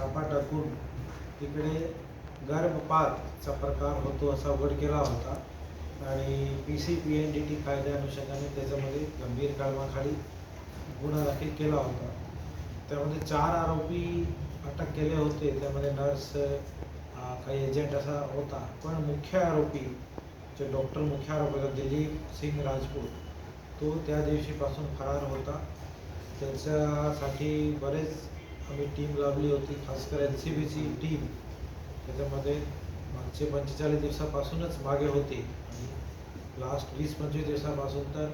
छापा टाकून तिकडे गर्भपातचा प्रकार होतो असा उघड केला होता. आणि P C P N D T कायद्या अनुषंगाने त्याच्यामध्ये गंभीर कलमाखाली गुन्हा दाखल केला होता. त्यामध्ये चार आरोपी अटक केले होते. त्यामध्ये नर्स काही एजंट असा होता. पण मुख्य आरोपी जे डॉक्टर मुख्य आरोपी होता दिलीप सिंग राजपूत तो त्या दिवशीपासून फरार होता. त्याच्यासाठी बरेच आम्ही टीम लाभली होती खासकर एन सी बीची टीम त्याच्यामध्ये मागचे पंचेचाळीस दिवसापासूनच मागे होती. आणि लास्ट वीस पंचवीस दिवसापासून तर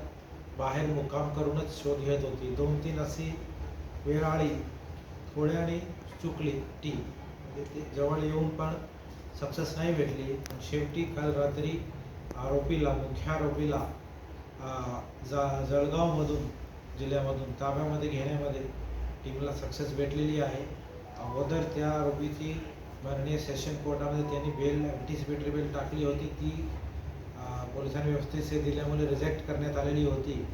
बाहेर मुक्काम करूनच शोध घेत होती. दोन तीन अशी वेळ आली थोड्याने चुकली टीम म्हणजे ते जवळ येऊन पण सक्सेस नाही भेटली. पण शेवटी काल रात्री आरोपीला मुख्य आरोपीला जा जळगावमधून जिल्ह्यामधून ताब्यामध्ये घेण्यामध्ये टीमला सक्सेस भेटलेली आहे. अगोदर त्या आरोपीची माननीय सेशन कोर्टामध्ये त्यांनी बेल अँटिसिपेटरी बेल टाकली होती. ती पोलिसांनी व्यवस्थेचे दिल्यामुळे रिजेक्ट करण्यात आलेली होती.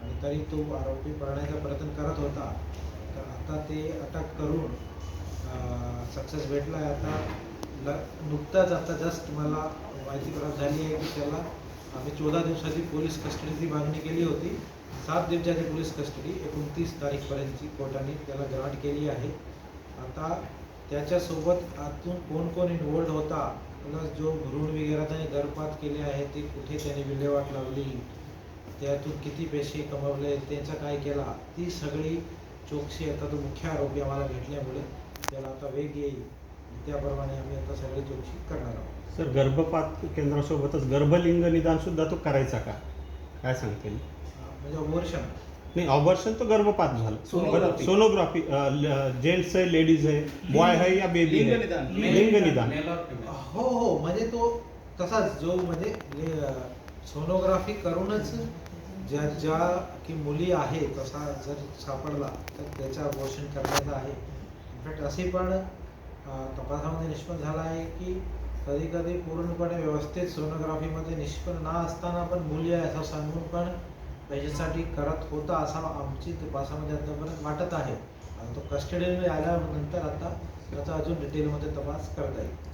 आणि तरी तो आरोपी पळण्याचा प्रयत्न करत होता. तर आता ते अटक करून सक्सेस भेटला आहे आता ल नुकताच आता जस्ट मला माहिती प्राप्त झाली आहे की त्याला आम्ही चौदा दिवसाची पोलीस कस्टडीची मागणी केली होती. सात दिवसाची पोलीस कस्टडी एकोणतीस तारीखपर्यंतची कोर्टाने त्याला ग्रांट केली आहे. आता त्याच्यासोबत आतून कोण कोण इन्वॉल्ड होता प्लस जो भ्रूण वगैरे त्याने गर्भपात केले आहे ते कुठे त्याने विल्हेवाट लावली त्यातून किती पैसे कमावले त्यांचा काय केला ती सगळी चौकशी आता तो मुख्य आरोपी आम्हाला भेटल्यामुळे त्याला आता वेग येईल. त्याप्रमाणे आम्ही आता सगळी चौकशी करणार आहोत. सर गर्भपात केंद्रासोबतच गर्भलिंग निदान सुद्धा तो करायचा का? काय सांगते अं, म्हणजे अबॉर्शन नाही ऑपरेशन तो गर्भपात झालं. सोनोग्राफी. सोनोग्राफी जेंट्स आहे लेडीज आहे बॉय आहे या बेबी लिंग निदान. लिंग निदान. हो हो म्हणजे तो तसाच जो म्हणजे सोनोग्राफी करूनच ज्या ज्या की मुली आहे तसा जर सापडला तर त्याचं अबॉर्शन करण्याचं आहे. इनफॅक्ट असे पण निष्पन्न झाला आहे की कधी कधी पूर्णपणे व्यवस्थित सोनोग्राफीमध्ये निष्पन्न न असताना पण मुली आहे असं सांगून पण पैशासाठी करत होता असा आमची तपासामध्ये आतापर्यंत वाटत आहे. आणि तो कस्टडीमध्ये आल्यानंतर आता त्याचा अजून डिटेलमध्ये तपास करता येईल.